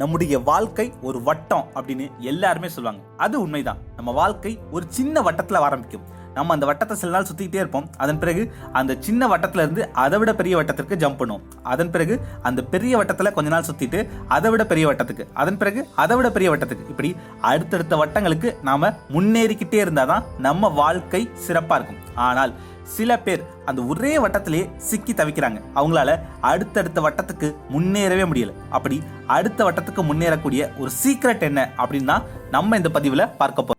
நம்முடைய வாழ்க்கை ஒரு வட்டம் அப்படின்னு எல்லாருமே சொல்லுவாங்க. அது உண்மைதான். நம்ம வாழ்க்கை ஒரு சின்ன வட்டத்தில் ஆரம்பிக்கும். நம்ம அந்த வட்டத்தை சில நாள் சுற்றிக்கிட்டே இருப்போம். அதன் பிறகு அந்த சின்ன வட்டத்துல இருந்து அதை விட பெரிய வட்டத்திற்கு ஜம்ப் பண்ணுவோம். அதன் பிறகு அந்த பெரிய வட்டத்தில் கொஞ்ச நாள் சுற்றிட்டு அதை விட பெரிய வட்டத்துக்கு அதன் பிறகு அதை விட பெரிய வட்டத்துக்கு. இப்படி அடுத்தடுத்த வட்டங்களுக்கு நாம முன்னேறிக்கிட்டே இருந்தாதான் நம்ம வாழ்க்கை சிறப்பாக இருக்கும். ஆனால் சில பேர் அந்த ஒரே வட்டத்திலேயே சிக்கி தவிக்கிறாங்க. அவங்களால அடுத்தடுத்த வட்டத்துக்கு முன்னேறவே முடியல. அப்படி அடுத்த வட்டத்துக்கு முன்னேறக்கூடிய ஒரு சீக்ரெட் என்ன அப்படின்னா நம்ம இந்த பதிவுல பார்க்க போறோம்.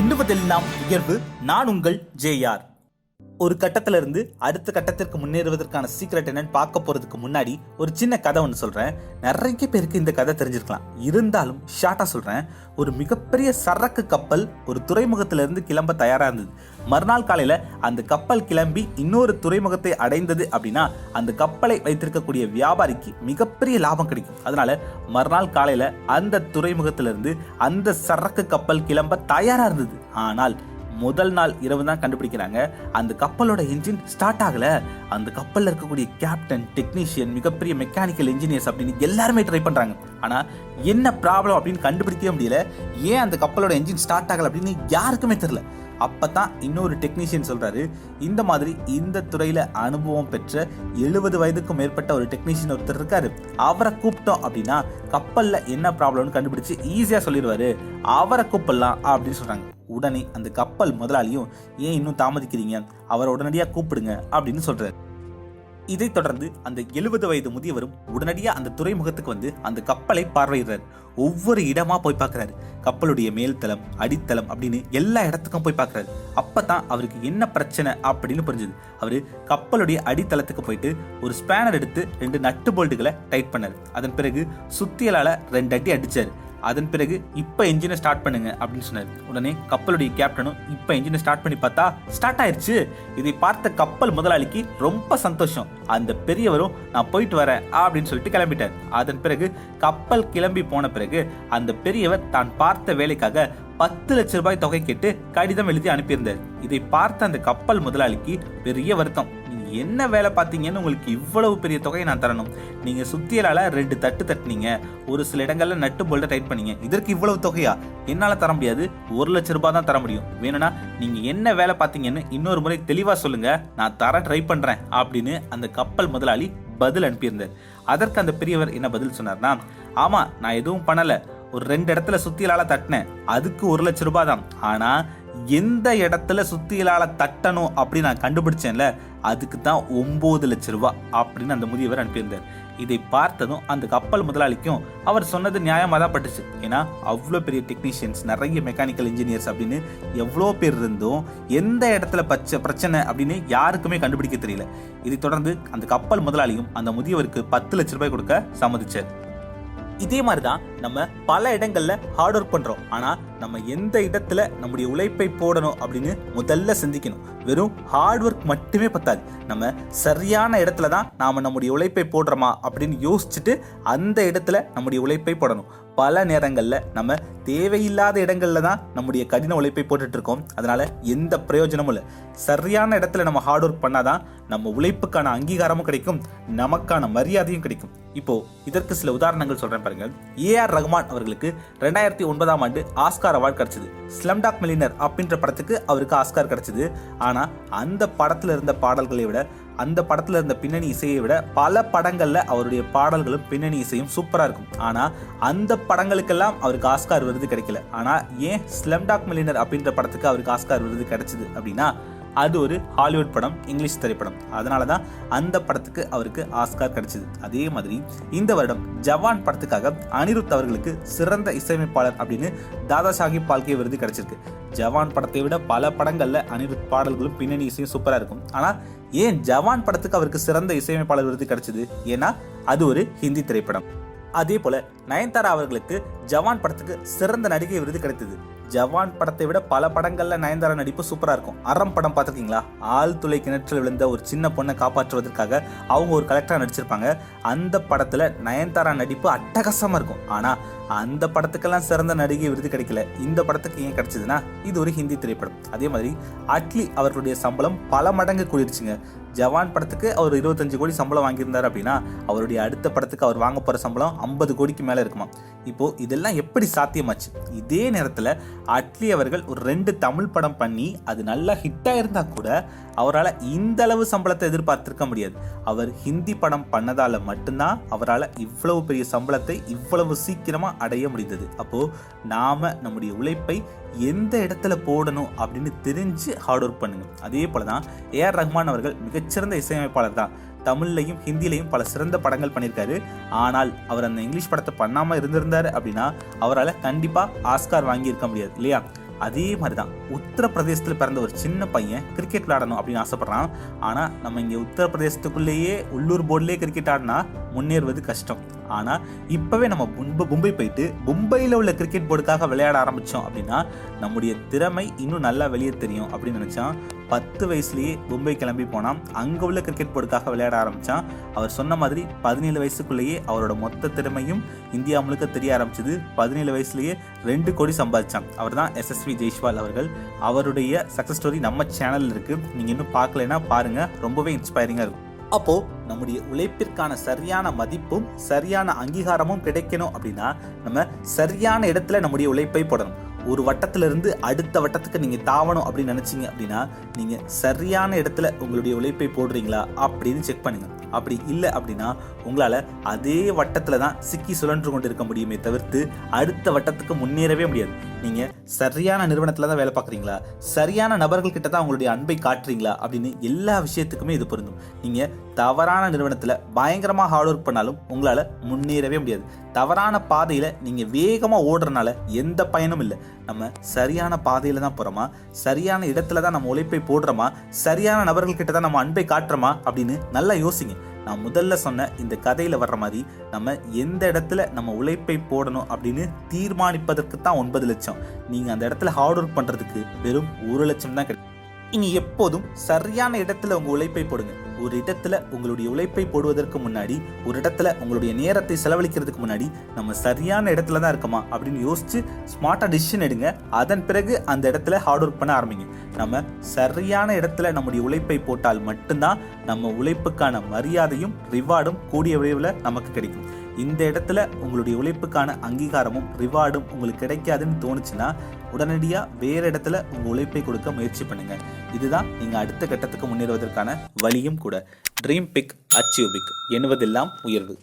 எண்ணுவதெல்லாம் உயர்வு நான் உங்கள் ஜேஆர் ஒரு கட்டத்துல இருந்து அடுத்த கட்டத்திற்கு முன்னேறுவதற்கான சீக்ரெட் என்னன்னு பார்க்க போறதுக்கு முன்னாடி ஒரு சின்ன கதை ஒன்று சொல்றேன். நிறைய பேருக்கு இந்த கதை தெரிஞ்சிருக்கலாம். இருந்தாலும் ஷார்ட்டா சொல்றேன். ஒரு மிகப்பெரிய சரக்கு கப்பல் ஒரு துறைமுகத்துல இருந்து கிளம்ப தயாரா இருந்தது. மறுநாள் காலையில அந்த கப்பல் கிளம்பி இன்னொரு துறைமுகத்தை அடைந்தது அப்படின்னா அந்த கப்பலை வைத்திருக்கக்கூடிய வியாபாரிக்கு மிகப்பெரிய லாபம் கிடைக்கும். அதனால மறுநாள் காலையில அந்த துறைமுகத்திலிருந்து அந்த சரக்கு கப்பல் கிளம்ப தயாரா இருந்தது. ஆனால் முதல் நாள் இரவு தான் கண்டுபிடிக்கிறாங்க. அந்த கப்பலோட இன்ஜின் ஸ்டார்ட் ஆகல. அந்த கப்பலில் இருக்கக்கூடிய கேப்டன் டெக்னீஷியன் மிகப்பெரிய மெக்கானிக்கல் இன்ஜினியர்ஸ் அப்படின்னு எல்லாருமே ட்ரை பண்ணுறாங்க ஆனால் என்ன ப்ராப்ளம் அப்படின்னு கண்டுபிடிக்கவே முடியல. ஏன் அந்த கப்பலோட இன்ஜின் ஸ்டார்ட் ஆகலை அப்படின்னு யாருக்குமே தெரில அப்போ தான் இன்னொரு டெக்னீஷியன் சொல்கிறாரு இந்த மாதிரி இந்த துறையில் அனுபவம் பெற்ற எழுபது வயதுக்கும் மேற்பட்ட ஒரு டெக்னீஷியன் ஒருத்தர் இருக்காரு. அவரை கூப்பிட்டோம் அப்படின்னா கப்பலில் என்ன ப்ராப்ளம்னு கண்டுபிடிச்சு ஈஸியாக சொல்லிடுவாரு. அவரை கூப்பிடலாம் அப்படின்னு சொல்கிறாங்க உடனே அந்த கப்பல் முதலாளியும் ஏன் இன்னும் தாமதிக்கிறீங்க? அவரை உடனடியாக கூப்பிடுங்க அப்படின்னு சொல்கிறார் இதைத் தொடர்ந்து அந்த எழுபது வயது முதியவரும் உடனடியாக அந்த துறைமுகத்துக்கு வந்து அந்த கப்பலை பார்வையிடுறார். ஒவ்வொரு இடமா போய் பார்க்குறாரு. கப்பலுடைய மேல்தளம் அடித்தளம் அப்படின்னு எல்லா இடத்துக்கும் போய் பார்க்குறாரு. அப்போ தான் அவருக்கு என்ன பிரச்சனை அப்படின்னு புரிஞ்சுது. அவர் கப்பலுடைய அடித்தளத்துக்கு போயிட்டு ஒரு ஸ்பேனர் எடுத்து ரெண்டு நட்டு போல்ட்டுகளை டைட் பண்ணார். அதன் பிறகு சுத்தியலால் ரெண்டு அடி அடித்தார் அதன் பிறகு இப்போ என்ஜினை ஸ்டார்ட் பண்ணுங்க அப்படின்னு சொன்னார். உடனே கப்பலுடைய கேப்டனும் இப்போ என்ஜினை ஸ்டார்ட் பண்ணி பார்த்தா ஸ்டார்ட் ஆயிடுச்சு இதை பார்த்த கப்பல் முதலாளிக்கு ரொம்ப சந்தோஷம். அந்த பெரியவரும் நான் போயிட்டு வரேன் அப்படின்னு சொல்லிட்டு கிளம்பிட்டார். அதன் பிறகு கப்பல் கிளம்பி போன பிறகு அந்த பெரியவர் தான் பார்த்த வேலைக்காக பத்து லட்ச ரூபாய் தொகை கேட்டு கடிதம் எழுதி அனுப்பியிருந்தார். இதை பார்த்த அந்த கப்பல் முதலாளிக்கு பெரிய வருத்தம். என்ன வேலை பார்த்தீங்கன்னு உங்களுக்கு இவ்வளவு பெரிய தொகையை நான் தரணும். நீங்கள் சுத்தியலால் ரெண்டு தட்டு தட்டினீங்க. ஒரு சில இடங்களில் நட்டு போல்ட டைட் பண்ணீங்க. இதற்கு இவ்வளவு தொகையா? என்னால் தர முடியாது. ஒரு லட்ச ரூபாய் தான் தர முடியும். வேணும்னா நீங்கள் என்ன வேலை பார்த்தீங்கன்னு இன்னொரு முறை தெளிவாக சொல்லுங்கள் நான் தர ட்ரை பண்ணுறேன் அப்படின்னு அந்த கப்பல் முதலாளி பதில் அனுப்பியிருந்தார். அதற்கு அந்த பெரியவர் என்ன பதில் சொன்னார்னா ஆமாம் நான் எதுவும் பண்ணலை. ஒரு ரெண்டு இடத்துல சுத்தியலால தட்டினேன். அதுக்கு ஒரு லட்ச ரூபாய் தான். ஆனால் எந்த இடத்துல சுத்தியலால தட்டணும் அப்படின்னு நான் கண்டுபிடிச்சேன்ல அதுக்கு தான் ஒம்பது லட்ச ரூபா அப்படின்னு அந்த முதியவர் அனுப்பியிருந்தார். இதை பார்த்ததும் அந்த கப்பல் முதலாளிக்கும் அவர் சொன்னது நியாயமாக தான் பட்டுச்சு. ஏன்னா அவ்வளோ பெரிய டெக்னீஷியன்ஸ் நிறைய மெக்கானிக்கல் இன்ஜினியர்ஸ் அப்படின்னு எவ்வளோ பேர் இருந்தும் எந்த இடத்துல பச்ச பிரச்சனை அப்படின்னு யாருக்குமே கண்டுபிடிக்க தெரியல. இதை தொடர்ந்து அந்த கப்பல் முதலாளியும் அந்த முதியவருக்கு பத்து லட்ச ரூபாய் கொடுக்க சம்மதிச்சார். இதே மாதிரி தான் நம்ம பல இடங்கள்ல ஹார்ட் ஒர்க் பண்றோம். ஆனா நம்ம எந்த இடத்துல நம்முடைய உழைப்பை போடணும் அப்படின்னு முதல்ல சிந்திக்கணும். வெறும் ஹார்ட் ஒர்க் மட்டுமே பத்தாது. நம்ம சரியான இடத்துல தான் நாம் நம்முடைய உழைப்பை போடுறோமா அப்படின்னு யோசிச்சுட்டு அந்த இடத்துல நம்முடைய உழைப்பை போடணும். பல நேரங்களில் நம்ம தேவையில்லாத இடங்களில் தான் நம்முடைய கடின உழைப்பை போட்டுட்ருக்கோம் இருக்கோம். எந்த பிரயோஜனமும் இல்லை. சரியான இடத்துல நம்ம ஹார்ட் ஒர்க் பண்ணால் தான் நம்ம உழைப்புக்கான அங்கீகாரமும் கிடைக்கும். நமக்கான மரியாதையும் கிடைக்கும். இப்போ இதற்கு சில உதாரணங்கள் சொல்றேன் பாருங்க ஏஆர் ரஹ்மான் அவர்களுக்கு ரெண்டாயிரத்தி ஒன்பதாம் ஆண்டு ஆஸ்கார் அவார்டு கிடைச்சது. ஸ்லம்டாக் மில்லினர் அப்படின்ற படத்துக்கு அவருக்கு ஆஸ்கார் கிடைச்சது. ஆனா அந்த படத்துல இருந்த பாடல்களை விட அந்த படத்துல இருந்த பின்னணி இசையை விட பல படங்கள்ல அவருடைய பாடல்களும் பின்னணி இசையும் சூப்பரா இருக்கும். ஆனா அந்த படங்களுக்கெல்லாம் அவருக்கு ஆஸ்கார் விருது கிடைக்கல. ஆனா ஏன் ஸ்லம்டாக் மில்லினர் அப்படின்ற படத்துக்கு அவருக்கு ஆஸ்கார் விருது கிடைச்சது அப்படின்னா அது ஒரு ஹாலிவுட் படம் இங்கிலீஷ் திரைப்படம். அதனால தான் அந்த படத்துக்கு அவருக்கு ஆஸ்கார் கிடைச்சது. அதே மாதிரி இந்த வருடம் ஜவான் படத்துக்காக அனிருத் அவர்களுக்கு சிறந்த இசையமைப்பாளர் அப்படின்னு தாதா சாஹிப் பால்கே விருது கிடைச்சிருக்கு. ஜவான் படத்தை விட பல படங்களில் அனிருத் பாடல்களும் பின்னணி இசையும் சூப்பராக இருக்கும். ஆனால் ஏன் ஜவான் படத்துக்கு அவருக்கு சிறந்த இசையமைப்பாளர் விருது கிடைச்சது? ஏன்னா அது ஒரு ஹிந்தி திரைப்படம். அதே போல நயன்தாரா அவர்களுக்கு ஜவான் படத்துக்கு சிறந்த நடிகை விருது கிடைத்தது. ஜவான் படத்தை விட பல படங்களில் நயன்தாரா நடிப்பு சூப்பராக இருக்கும். அறம் படம் பார்த்துருக்கீங்களா? ஆழ்துளை கிணற்றில் விழுந்த ஒரு சின்ன பொண்ணை காப்பாற்றுவதற்காக அவங்க ஒரு கலெக்டராக நடிச்சிருப்பாங்க. அந்த படத்தில் நயன்தாரா நடிப்பு அட்டகாசமாக இருக்கும். ஆனால் அந்த படத்துக்கெல்லாம் சிறந்த நடிகை விருது கிடைக்கல. இந்த படத்துக்கு ஏன் கிடைச்சதுன்னா இது ஒரு ஹிந்தி திரைப்படம். அதே மாதிரி அட்லி அவர்களுடைய சம்பளம் பல மடங்கு கூடிருச்சுங்க. ஜவான் படத்துக்கு அவர் இருபத்தஞ்சு கோடி சம்பளம் வாங்கியிருந்தார் அப்படின்னா அவருடைய அடுத்த படத்துக்கு அவர் வாங்க போகிற சம்பளம் ஐம்பது கோடிக்கு மேலே இருக்குமா? இப்போ இதெல்லாம் எப்படி சாத்தியமாச்சு? இதே நேரத்தில் அட்லி அவர்கள் ஒரு ரெண்டு தமிழ் படம் பண்ணி அது நல்லா ஹிட்டாக இருந்தால் கூட அவரால் இந்த அளவு சம்பளத்தை எதிர்பார்த்துருக்க முடியாது. அவர் ஹிந்தி படம் பண்ணதால் மட்டும்தான் அவரால் இவ்வளவு பெரிய சம்பளத்தை இவ்வளவு சீக்கிரமாக அடைய முடிந்தது. அப்போது நாம நம்முடைய உழைப்பை எந்த இடத்துல போடணும் அப்படின்னு தெரிஞ்சு ஹார்ட் ஒர்க் பண்ணுங்க. அதே போல தான் ஏஆர் ரஹ்மான் அவர்கள் மிகச்சிறந்த இசையமைப்பாளர் தான். தமிழ்லையும் ஹிந்திலையும் பல சிறந்த படங்கள் பண்ணியிருக்காரு ஆனால் அவர் அந்த இங்கிலீஷ் படத்தை பண்ணாமல் இருந்திருந்தார் அப்படின்னா அவரால் கண்டிப்பாக ஆஸ்கார் வாங்கியிருக்க முடியாது இல்லையா? அதே மாதிரி தான் உத்தரப்பிரதேசத்தில் பிறந்த ஒரு சின்ன பையன் கிரிக்கெட் விளாடணும் அப்படின்னு ஆசைப்பட்றான். ஆனால் நம்ம இங்கே உத்தரப்பிரதேசத்துக்குள்ளேயே உள்ளூர் போர்டிலே கிரிக்கெட் ஆடினா முன்னேறுவது கஷ்டம். ஆனால் இப்போவே நம்ம முன்பு மும்பை போயிட்டு மும்பையில் உள்ள கிரிக்கெட் போர்டுக்காக விளையாட ஆரம்பித்தோம் அப்படின்னா நம்முடைய திறமை இன்னும் நல்லா வெளியே தெரியும் அப்படின்னு நினச்சான். பத்து வயசுலேயே மும்பை கிளம்பி போனான். அங்கே உள்ள கிரிக்கெட் போர்டுக்காக விளையாட ஆரம்பித்தான் அவர் சொன்ன மாதிரி பதினேழு வயசுக்குள்ளேயே அவரோட மொத்த திறமையும் இந்தியா முழுக்க தெரிய ஆரம்பிச்சது. பதினேழு வயசுலேயே ரெண்டு கோடி சம்பாதிச்சான். அவர் தான் எஸ்எஸ்வி ஜெய்ஷ்வால் அவர்கள். அவருடைய சக்ஸஸ் ஸ்டோரி நம்ம சேனலில் இருக்குது நீங்கள் இன்னும் பார்க்கலைன்னா பாருங்கள் ரொம்பவே இன்ஸ்பைரிங்காக இருக்கும். அப்போ நம்முடைய உழைப்பிற்கான சரியான மதிப்பும் சரியான அங்கீகாரமும் கிடைக்கணும் அப்படின்னா நம்ம சரியான இடத்துல நம்முடைய உழைப்பை போடணும். ஒரு வட்டத்திலிருந்து அடுத்த வட்டத்துக்கு நீங்கள் தாவணும் அப்படின்னு நினச்சிங்க அப்படின்னா நீங்கள் சரியான இடத்துல உங்களுடைய உழைப்பை போடுறீங்களா அப்படின்னு செக் பண்ணுங்கள் அப்படி இல்லை அப்படின்னா உங்களால் அதே வட்டத்தில் தான் சிக்கி சுழன்று கொண்டு இருக்க முடியுமே தவிர்த்து அடுத்த வட்டத்துக்கு முன்னேறவே முடியாது. நீங்கள் சரியான நிறுவனத்தில் தான் வேலை பார்க்குறீங்களா? சரியான நபர்கள்கிட்ட தான் உங்களுடைய அன்பை காட்டுறீங்களா? அப்படின்னு எல்லா விஷயத்துக்குமே இது பொருந்தும். நீங்கள் தவறான நிறுவனத்தில் பயங்கரமாக ஹார்ட் ஒர்க் பண்ணாலும் உங்களால் முன்னேறவே முடியாது. தவறான பாதையில் நீங்கள் வேகமாக ஓடுறனால எந்த பயனும் இல்லை. நம்ம சரியான பாதையில தான் போறோமா? சரியான இடத்துல தான் நம்ம உழைப்பை போடுறோமா? சரியான நபர்கள்கிட்ட தான் நம்ம அன்பை காட்டுறோமா? அப்படின்னு நல்லா யோசிங்க. நான் முதல்ல சொன்ன இந்த கதையில் வர்ற மாதிரி நம்ம எந்த இடத்துல நம்ம உழைப்பை போடணும் அப்படின்னு தீர்மானிப்பதற்கு தான் ஒன்பது லட்சம். நீங்கள் அந்த இடத்துல ஹார்ட் ஒர்க் பண்ணுறதுக்கு வெறும் ஒரு லட்சம் தான் கிடைக்கும். இனி எப்போதும் சரியான இடத்துல உங்கள் உழைப்பை போடுங்க. ஒரு இடத்துல உங்களுடைய உழைப்பை போடுவதற்கு முன்னாடி ஒரு இடத்துல உங்களுடைய நேரத்தை செலவழிக்கிறதுக்கு முன்னாடி நம்ம சரியான இடத்துல தான் இருக்கோமா அப்படின்னு யோசிச்சு ஸ்மார்ட்டாக டிசிஷன் எடுங்க. அதன் பிறகு அந்த இடத்துல ஹார்ட் ஒர்க் பண்ண ஆரம்பிங்க. நம்ம சரியான இடத்துல நம்முடைய உழைப்பை போட்டால் மட்டும்தான் நம்ம உழைப்புக்கான மரியாதையும் ரிவார்டும் கூடிய விரைவில் நமக்கு கிடைக்கும். இந்த இடத்துல உங்களுடைய உழைப்புக்கான அங்கீகாரமும் ரிவார்டும் உங்களுக்கு கிடைக்காதுன்னு தோணுச்சுன்னா உடனடியாக வேறு இடத்துல உங்கள் உழைப்பை கொடுக்க முயற்சி பண்ணுங்க. இதுதான் நீங்கள் அடுத்த கட்டத்துக்கு முன்னேறுவதற்கான வழியும் கூட. ட்ரீம் பிக் அச்சீவ் பிக் எண்ணுவதெல்லாம் உயர்வு.